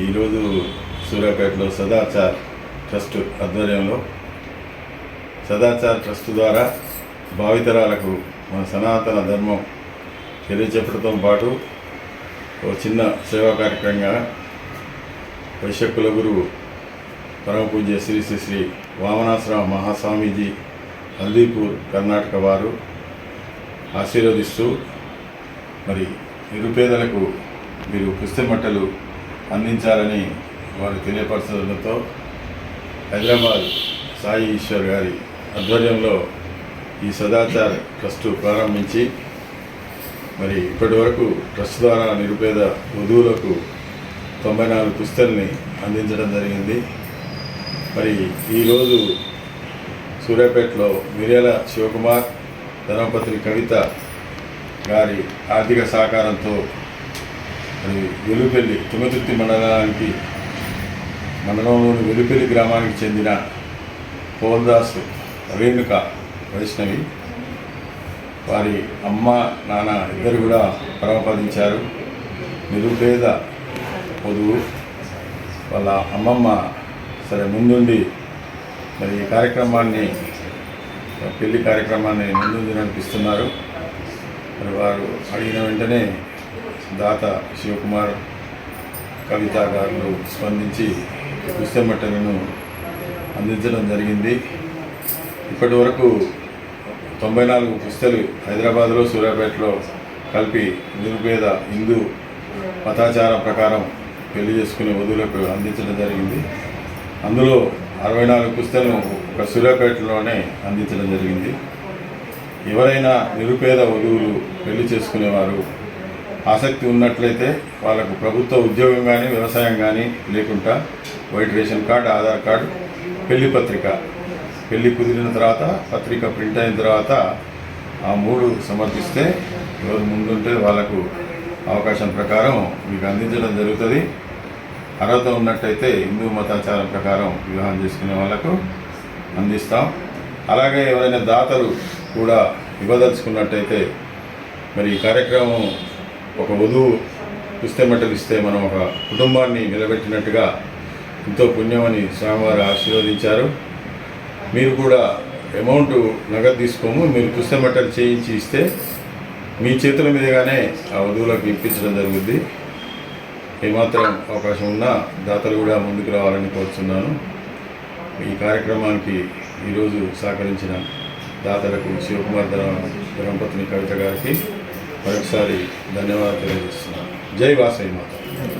ఈరోజు సూర్యాపేటలో సదాచార్ ట్రస్ట్ ఆధ్వర్యంలో సదాచార్ ట్రస్ట్ ద్వారా భావితరాలకు మన సనాతన ధర్మం తెలియచెప్పడంతో పాటు ఒక చిన్న సేవా కార్యక్రమంగా వైశ్యకుల గురువు పరమ పూజ్య శ్రీ శ్రీ శ్రీ వామనాశ్రమ మహాస్వామీజీ హల్దీపూర్ కర్ణాటక వారు ఆశీర్వదిస్తూ మరి నిరుపేదలకు మీరు పుస్తమట్టలు అందించాలని వారు తెలియపరచడంతో హైదరాబాద్ సాయి ఈశ్వర్ గారి ఆధ్వర్యంలో ఈ సదాచార్ ట్రస్ట్ ప్రారంభించి మరి ఇప్పటి వరకు ట్రస్ట్ ద్వారా నిరుపేద వధువులకు తొంభై నాలుగు పుస్తల్ని అందించడం జరిగింది. మరి ఈరోజు సూర్యాపేటలో మిర్యాల శివకుమార్ ధనపత్రి కవిత గారి ఆర్థిక సహకారంతో మరి వెలుపల్లి తుంగతుర్తి మండలానికి మండలంలోని వెలుపల్లి గ్రామానికి చెందిన పోల్దాస్ రేణుక వైష్ణవి వారి అమ్మ నాన్న ఇద్దరు కూడా పరమపదించారు. నిరుపేద పొదువు వాళ్ళ అమ్మమ్మ సరే ముందుండి మరి ఈ కార్యక్రమాన్ని పెళ్ళి కార్యక్రమాన్ని ముందుండి నడిపిస్తున్నారు. మరి వారు అడిగిన వెంటనే దాత శివకుమార్ కవిత గారు స్పందించి పుస్తమట్టలను అందించడం జరిగింది. ఇప్పటి వరకు తొంభై నాలుగు పుస్తలు హైదరాబాద్లో సూర్యాపేటలో కలిపి నిరుపేద హిందూ మతాచార ప్రకారం పెళ్ళి చేసుకునే వధువులకు అందించడం జరిగింది. అందులో అరవై నాలుగు పుస్తలను ఒక సూర్యాపేటలోనే అందించడం జరిగింది. ఎవరైనా నిరుపేద వధువులు పెళ్ళి చేసుకునేవారు ఆసక్తి ఉన్నట్లయితే వాళ్ళకు ప్రభుత్వ ఉద్యోగం కానీ వ్యవసాయం కానీ లేకుండా white ration card Aadhaar card పెళ్ళి పత్రిక. పెళ్ళి కుదిరిన తర్వాత పత్రిక ప్రింట్ అయిన తర్వాత ఆ మూడు సమర్పిస్తే ఎవరు ముందుంటే వాళ్ళకు అవకాశం ప్రకారం మీకు అందించడం జరుగుతుంది. అర్హత ఉన్నట్టయితే హిందూ మతాచారం ప్రకారం వివాహం చేసుకునే వాళ్ళకు అందిస్తాం. అలాగే ఎవరైనా దాతలు కూడా ఇవ్వదలుచుకున్నట్టయితే మరి ఈ కార్యక్రమం ఒక వధువు పుస్తమట్టలు ఇస్తే మనం ఒక కుటుంబాన్ని నిలబెట్టినట్టుగా ఎంతో పుణ్యమని స్వామివారు ఆశీర్వదించారు. మీరు కూడా అమౌంట్ నగదు తీసుకోము మీరు పుస్తమట్టలు చేయించి ఇస్తే మీ చేతుల మీదుగానే ఆ వధువులకు ఇప్పించడం జరుగుద్ది. ఏమాత్రం అవకాశం ఉన్నా దాతలు కూడా ముందుకు రావాలని కోరుతున్నాను ఈ కార్యక్రమానికి ఈరోజు సహకరించిన దాతలకు శివకుమార్ ధర ధర్మపత్ని కవిత గారికి మరొకసారి ధన్యవాదాలు తెలియజేస్తున్నాను. జై వాసవి మాత.